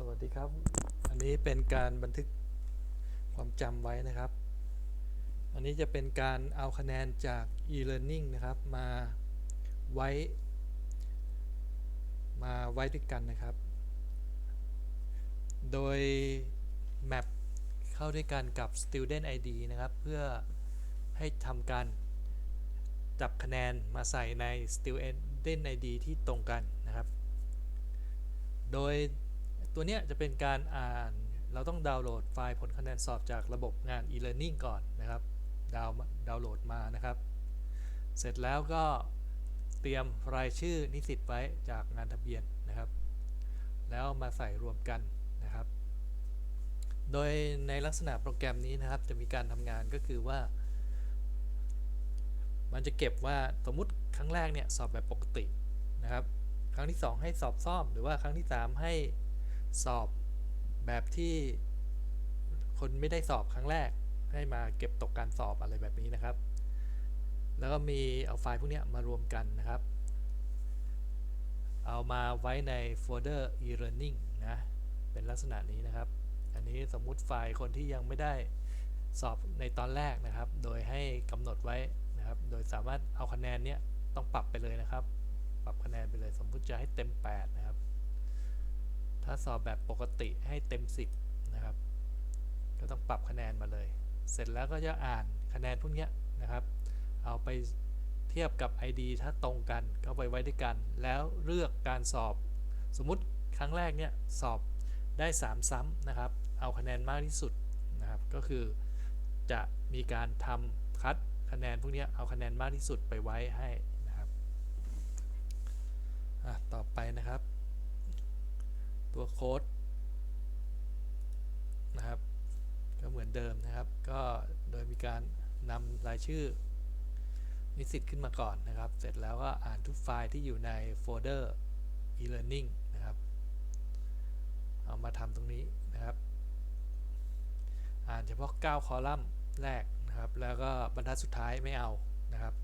สวัสดีครับ อันนี้เป็นการบันทึกความจำไว้นะครับ อันนี้จะเป็นการเอาคะแนนจาก e-learning นะครับ มาไว้ มาไว้ด้วยกันนะครับ โดย map เข้าด้วยกันกับ student id นะครับ เพื่อให้ทำการจับคะแนนมาใส่ใน student id ที่ตรงกันนะครับ โดย ตัวเนี้ยจะเป็นการอ่านเราต้องดาวน์โหลดไฟล์ผลคะแนนสอบจากระบบงาน e-learning ก่อนนะครับ ดาวน์ดาวน์โหลดมานะครับ เสร็จแล้วก็เตรียมรายชื่อนิสิตไว้จากงานทะเบียนนะครับ แล้วมาใส่รวมกันนะครับ โดยในลักษณะโปรแกรมนี้นะครับ จะมีการทำงานก็คือว่า มันจะเก็บว่าสมมุติครั้งแรกเนี่ยสอบแบบปกตินะครับ ครั้งที่ 2 ให้สอบซ่อม หรือว่าครั้งที่ 3 ให้ สอบแบบที่คนไม่ได้สอบครั้งแรก ให้มาเก็บตกการสอบอะไรแบบนี้นะครับ แล้วก็มีเอาไฟล์พวกนี้มารวมกันนะครับ เอามาไว้ในโฟลเดอร์ e-learning นะ เป็นลักษณะนี้นะครับ อันนี้สมมุติไฟล์คนที่ยังไม่ได้สอบในตอนแรกนะครับ โดยให้กำหนดไว้นะครับ โดยสามารถเอาคะแนนเนี้ยต้องปรับไปเลยนะครับ ปรับคะแนนไปเลย สมมติจะให้เต็ม 8 นะครับ ถ้าสอบแบบปกติให้เต็ม 10 นะครับ ก็ต้องปรับคะแนนมาเลย เสร็จแล้วก็จะอ่านคะแนนพวกนี้นะครับ เอาไปเทียบกับ ID ถ้าตรงกันก็ไปไว้ด้วยกัน แล้วเลือกการสอบ สมมุติครั้งแรกเนี่ยสอบได้ 3 ซ้ำนะครับ เอาคะแนนมากที่สุดนะครับ ก็คือจะมีการทำคัดคะแนนพวกนี้เอาคะแนนมากที่สุดไปไว้ให้นะครับอะต่อไปนะครับ ตัวโค้ดนะครับ ก็เหมือนเดิมนะครับ ก็โดยมีการนำรายชื่อนิสิตขึ้นมาก่อนนะครับ เสร็จแล้วก็อ่านทุกไฟล์ที่อยู่ในโฟลเดอร์ e-learning นะครับ เอามาทำตรงนี้นะครับ อ่านเฉพาะ 9 คอลัมน์แรกนะครับ แล้วก็บรรทัดสุดท้ายไม่เอานะครับ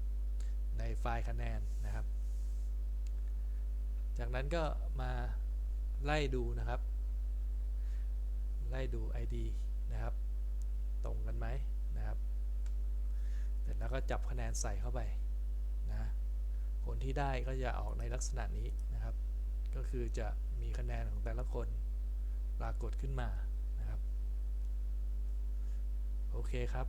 ในไฟล์คะแนนนะครับ จากนั้นก็มา ไล่ดูนะครับ ไล่ดู ID นะครับ ตรงกันไหมนะครับ เสร็จแล้วก็จับคะแนนใส่เข้าไปนะผลที่ได้ก็จะออกในลักษณะนี้นะครับ ก็คือจะมีคะแนนของแต่ละคนปรากฏขึ้นมานะครับ โอเคครับ